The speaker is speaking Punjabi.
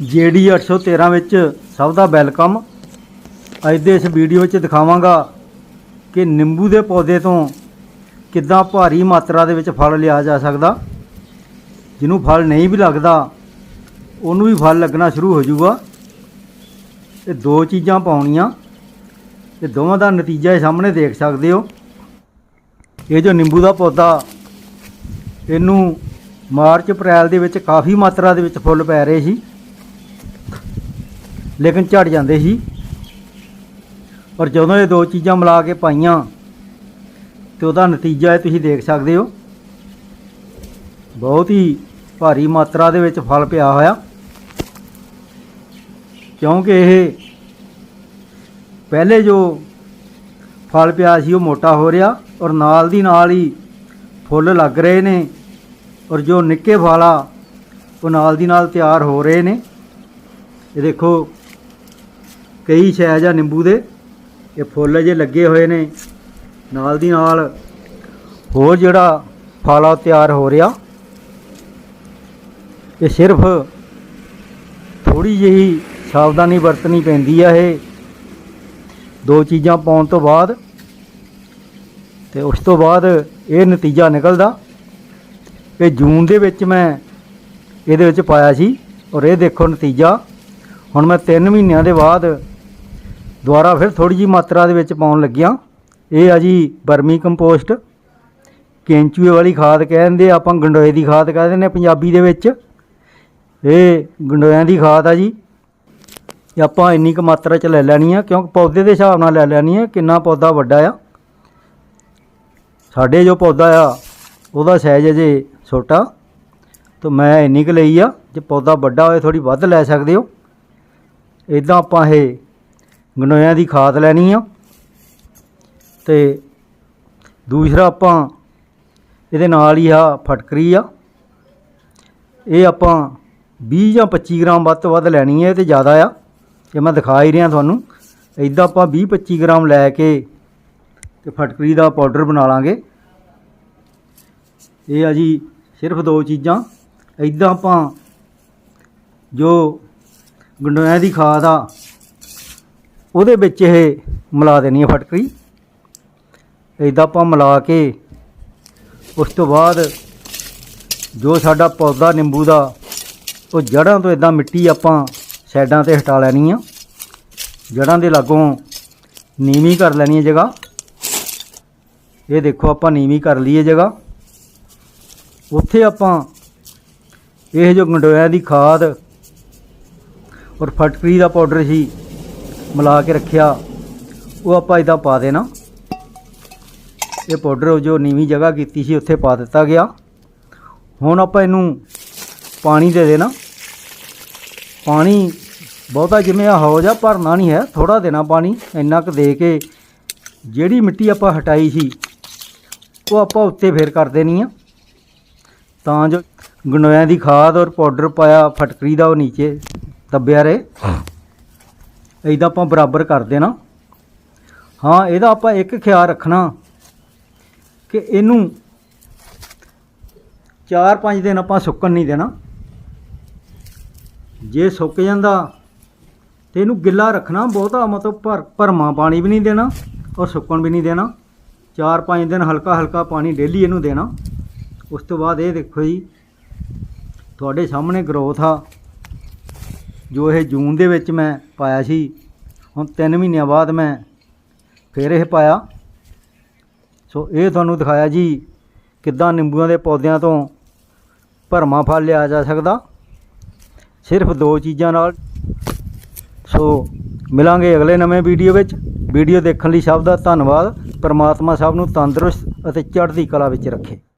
ਜੀਡੀ 813 ਵਿੱਚ ਸਭ ਦਾ ਵੈਲਕਮ। ਅੱਜ ਦੇ ਇਸ ਵੀਡੀਓ ਵਿੱਚ ਦਿਖਾਵਾਂਗਾ ਕਿ ਨਿੰਬੂ ਦੇ ਪੌਦੇ ਤੋਂ ਕਿੱਦਾਂ ਭਾਰੀ ਮਾਤਰਾ ਦੇ ਵਿੱਚ ਫਲ ਲਿਆ ਜਾ ਸਕਦਾ। ਜਿਹਨੂੰ ਫਲ ਨਹੀਂ ਵੀ ਲੱਗਦਾ, ਉਹਨੂੰ ਵੀ ਫਲ ਲੱਗਣਾ ਸ਼ੁਰੂ ਹੋ ਜਾਊਗਾ। ਇਹ ਦੋ ਚੀਜ਼ਾਂ ਪਾਉਣੀਆਂ। ਇਹ ਦੋਵਾਂ ਦਾ ਨਤੀਜਾ ਇਹ ਸਾਹਮਣੇ ਦੇਖ ਸਕਦੇ ਹੋ। ਇਹ ਜੋ ਨਿੰਬੂ ਦਾ ਪੌਦਾ, ਇਹਨੂੰ ਮਾਰਚ ਅਪ੍ਰੈਲ ਦੇ ਵਿੱਚ ਕਾਫੀ ਮਾਤਰਾ ਦੇ ਵਿੱਚ ਫੁੱਲ ਪੈ ਰਹੇ ਸੀ। ਲੇਕਿਨ ਝੜ ਜਾਂਦੇ ਸੀ। ਔਰ ਜਦੋਂ ਇਹ ਦੋ ਚੀਜ਼ਾਂ ਮਿਲਾ ਕੇ ਪਾਈਆਂ, ਤੇ ਉਹਦਾ ਨਤੀਜਾ ਇਹ ਤੁਸੀਂ ਦੇਖ ਸਕਦੇ ਹੋ। ਬਹੁਤ ਹੀ ਭਾਰੀ ਮਾਤਰਾ ਦੇ ਵਿੱਚ ਫਲ ਪਿਆ ਹੋਇਆ। ਕਿਉਂਕਿ ਇਹ ਪਹਿਲੇ ਜੋ ਫਲ ਪਿਆ ਸੀ, ਉਹ ਮੋਟਾ ਹੋ ਰਿਹਾ ਔਰ ਨਾਲ ਦੀ ਨਾਲ ਹੀ ਫੁੱਲ ਲੱਗ ਰਹੇ ਨੇ ਔਰ ਜੋ ਨਿੱਕੇ ਫਲ ਆ, ਉਹ ਨਾਲ ਦੀ ਨਾਲ ਤਿਆਰ ਹੋ ਰਹੇ ਨੇ। ਇਹ ਦੇਖੋ ਕਈ ਸ਼ੈਜ ਆ ਨਿੰਬੂ ਦੇ। ਇਹ ਫੁੱਲ ਜੇ ਲੱਗੇ ਹੋਏ ਨੇ, ਨਾਲ ਦੀ ਨਾਲ ਹੋਰ ਜਿਹੜਾ ਫਲ ਤਿਆਰ ਹੋ ਰਿਹਾ, ਇਹ ਸਿਰਫ ਥੋੜੀ ਜਿਹੀ ਸਾਵਧਾਨੀ ਵਰਤਣੀ ਪੈਂਦੀ ਆ ਇਹ। ਦੋ ਚੀਜ਼ਾਂ ਪਾਉਣ ਤੋਂ ਬਾਅਦ ਤੇ ਉਸ ਤੋਂ ਬਾਅਦ ਇਹ ਨਤੀਜਾ ਨਿਕਲਦਾ। ਇਹ ਜੂਨ ਦੇ ਵਿੱਚ ਮੈਂ ਇਹਦੇ ਵਿੱਚ ਪਾਇਆ ਸੀ ਔਰ ਇਹ ਦੇਖੋ ਨਤੀਜਾ। ਹੁਣ ਮੈਂ 3 ਮਹੀਨਿਆਂ ਦੇ ਬਾਅਦ ਦੁਬਾਰਾ ਫਿਰ ਥੋੜੀ ਜੀ ਮਾਤਰਾ ਦੇ ਵਿੱਚ ਪਾਉਣ ਲੱਗਿਆ। ਇਹ ਆ ਜੀ ਬਰਮੀ ਕੰਪੋਸਟ। ਕੈਂਚੂਏ ਵਾਲੀ ਖਾਦ ਕਹਿੰਦੇ ਆਪਾਂ ਗੰਡੋਏ ਦੀ ਖਾਦ ਕਹਿੰਦੇ ਨੇ ਪੰਜਾਬੀ ਦੇ ਵਿੱਚ। ਇਹ ਗੰਡੋਇਆਂ ਦੀ ਖਾਦ ਆ ਜੀ। ਇਹ ਆਪਾਂ ਇੰਨੀ ਕੁ ਮਾਤਰਾ ਚ ਲੈ ਲੈਣੀ ਆ, ਕਿਉਂਕਿ ਪੌਦੇ ਦੇ ਹਿਸਾਬ ਨਾਲ ਲੈ ਲੈਣੀ ਆ, ਕਿੰਨਾ ਪੌਦਾ ਵੱਡਾ ਆ। ਸਾਡੇ ਜੋ ਪੌਦਾ ਆ, ਉਹਦਾ ਸਾਈਜ਼ ਅਜੇ ਛੋਟਾ। ਤਾਂ ਮੈਂ ਇੰਨੀ ਕੁ ਲਈ ਆ, ਜੇ ਪੌਦਾ ਵੱਡਾ ਹੋਏ ਥੋੜੀ ਵੱਧ ਲੈ ਸਕਦੇ ਹੋ। ਇਦਾਂ ਆਪਾਂ ਇਹ ਗੰਡੋਇਆਂ ਦੀ ਖਾਦ ਲੈਣੀ ਆ। ਤੇ ਦੂਸਰਾ ਆਪਾਂ ਇਹਦੇ ਨਾਲ ਹੀ ਆ ਫਟਕਰੀ ਆ। ਇਹ ਆਪਾਂ 20 ਜਾਂ 25 ਗ੍ਰਾਮ ਵੱਧ ਤੋਂ ਵੱਧ ਲੈਣੀ ਹੈ ਇਹ ਤੇ ਜ਼ਿਆਦਾ ਆ। ਇਹ ਮੈਂ ਦਿਖਾ ਹੀ ਰਿਹਾ ਤੁਹਾਨੂੰ। ਇਦਾਂ ਆਪਾਂ 20 25 ਗ੍ਰਾਮ ਲੈ ਕੇ ਤੇ ਫਟਕਰੀ ਦਾ ਪਾਊਡਰ ਬਣਾ ਲਾਂਗੇ। ਇਹ ਆ ਜੀ ਸਿਰਫ ਦੋ ਚੀਜ਼ਾਂ। ਇਦਾਂ ਆਪਾਂ ਜੋ ਗੰਡੋਇਆਂ ਦੀ ਖਾਦ ਆ ਉਹਦੇ ਵਿੱਚ ਇਹ ਮਿਲਾ ਦੇਣੀ ਹੈ ਫਟਕਰੀ। ਇਦਾਂ ਆਪਾਂ ਮਿਲਾ ਕੇ ਉਸ ਤੋਂ ਬਾਅਦ ਜੋ ਸਾਡਾ ਪੌਦਾ ਨਿੰਬੂ ਦਾ, ਉਹ ਜੜ੍ਹਾਂ ਤੋਂ ਇਦਾਂ ਮਿੱਟੀ ਆਪਾਂ ਸਾਈਡਾਂ ਤੇ ਹਟਾ ਲੈਣੀ ਆ। ਜੜ੍ਹਾਂ ਦੇ ਲਾਗੋਂ ਨੀਵੀਂ ਕਰ ਲੈਣੀ ਹੈ ਜਗ੍ਹਾ। ਇਹ ਦੇਖੋ ਆਪਾਂ ਨੀਵੀਂ ਕਰ ਲਈਏ ਜਗ੍ਹਾ। ਉੱਥੇ ਆਪਾਂ ਇਹ ਜੋ ਗੰਡੋਇਆਂ ਦੀ ਖਾਦ ਔਰ ਫਟਕਰੀ ਦਾ ਪਾਊਡਰ ਸੀ ਮਿਲਾ ਕੇ ਰੱਖਿਆ, ਉਹ ਆਪਾਂ ਇਦਾਂ ਪਾ ਦੇਣਾ। ਇਹ ਪਾਊਡਰ ਜੋ ਨੀਵੀਂ ਜਗ੍ਹਾ ਕੀਤੀ ਸੀ, ਉੱਥੇ ਪਾ ਦਿੱਤਾ ਗਿਆ। ਹੁਣ ਆਪਾਂ ਇਹਨੂੰ ਪਾਣੀ ਦੇ ਦੇਣਾ। ਪਾਣੀ ਬਹੁਤਾ ਜਿਵੇਂ ਆ ਹੋ ਜਾ, ਭਰਨਾ ਨਹੀਂ ਹੈ ਥੋੜਾ ਦੇਣਾ ਪਾਣੀ, ਇੰਨਾ ਕੁ ਦੇ ਕੇ ਜਿਹੜੀ ਮਿੱਟੀ ਆਪਾਂ ਹਟਾਈ ਸੀ, ਉਹ ਆਪਾਂ ਉੱਤੇ ਫੇਰ ਕਰ ਦੇਣੀ ਆ। ਤਾਂ ਜੋ ਗੰਡੋਇਆਂ ਦੀ ਖਾਦ ਔਰ ਪਾਊਡਰ ਪਾਇਆ, ਫਟਕਰੀ ਦਾ ਉਹ ਨੀਚੇ ਦੱਬਿਆ ਰਹੇ। ਇਹਦਾ ਆਪਾਂ ਬਰਾਬਰ ਕਰ ਦੇਣਾ। ਹਾਂ, ਇਹਦਾ ਆਪਾਂ ਇੱਕ ਖਿਆਲ ਰੱਖਣਾ ਕਿ ਇਹਨੂੰ 4-5 ਦਿਨ ਆਪਾਂ ਸੁੱਕਣ ਨਹੀਂ ਦੇਣਾ। ਜੇ ਸੁੱਕ ਜਾਂਦਾ ਤੇ ਇਹਨੂੰ ਗਿੱਲਾ ਰੱਖਣਾ ਬਹੁਤਾ, ਮਤਲਬ ਭਰ ਭਰਮਾ ਪਾਣੀ ਵੀ ਨਹੀਂ ਦੇਣਾ ਔਰ ਸੁੱਕਣ ਵੀ ਨਹੀਂ ਦੇਣਾ। 4-5 ਦਿਨ ਹਲਕਾ ਹਲਕਾ ਪਾਣੀ ਡੇਲੀ ਇਹਨੂੰ ਦੇਣਾ। ਉਸ ਤੋਂ ਬਾਅਦ ਇਹ ਦੇਖੋ ਜੀ, ਤੁਹਾਡੇ ਸਾਹਮਣੇ ਗਰੋਥ ਆ। ਜੋ ਇਹ ਜੂਨ ਦੇ ਵਿੱਚ ਮੈਂ ਪਾਇਆ ਸੀ, ਹੁਣ 3 ਮਹੀਨਿਆਂ ਬਾਅਦ ਮੈਂ ਫਿਰ ਇਹ ਪਾਇਆ। ਸੋ ਇਹ ਤੁਹਾਨੂੰ ਦਿਖਾਇਆ ਜੀ ਕਿੱਦਾਂ ਨਿੰਬੂਆਂ ਦੇ ਪੌਦਿਆਂ ਤੋਂ ਭਰਮਾ ਫਲ ਲਿਆ ਜਾ ਸਕਦਾ। ਸਿਰਫ ਦੋ ਚੀਜ਼ਾਂ ਨਾਲ। ਸੋ ਮਿਲਾਂਗੇ ਅਗਲੇ ਨਵੇਂ ਵੀਡੀਓ ਵਿੱਚ। ਵੀਡੀਓ ਦੇਖਣ ਲਈ ਸਭ ਦਾ ਧੰਨਵਾਦ। ਪਰਮਾਤਮਾ ਸਭ ਨੂੰ ਤੰਦਰੁਸਤ ਅਤੇ ਚੜ੍ਹਦੀ ਕਲਾ ਵਿੱਚ ਰੱਖੇ।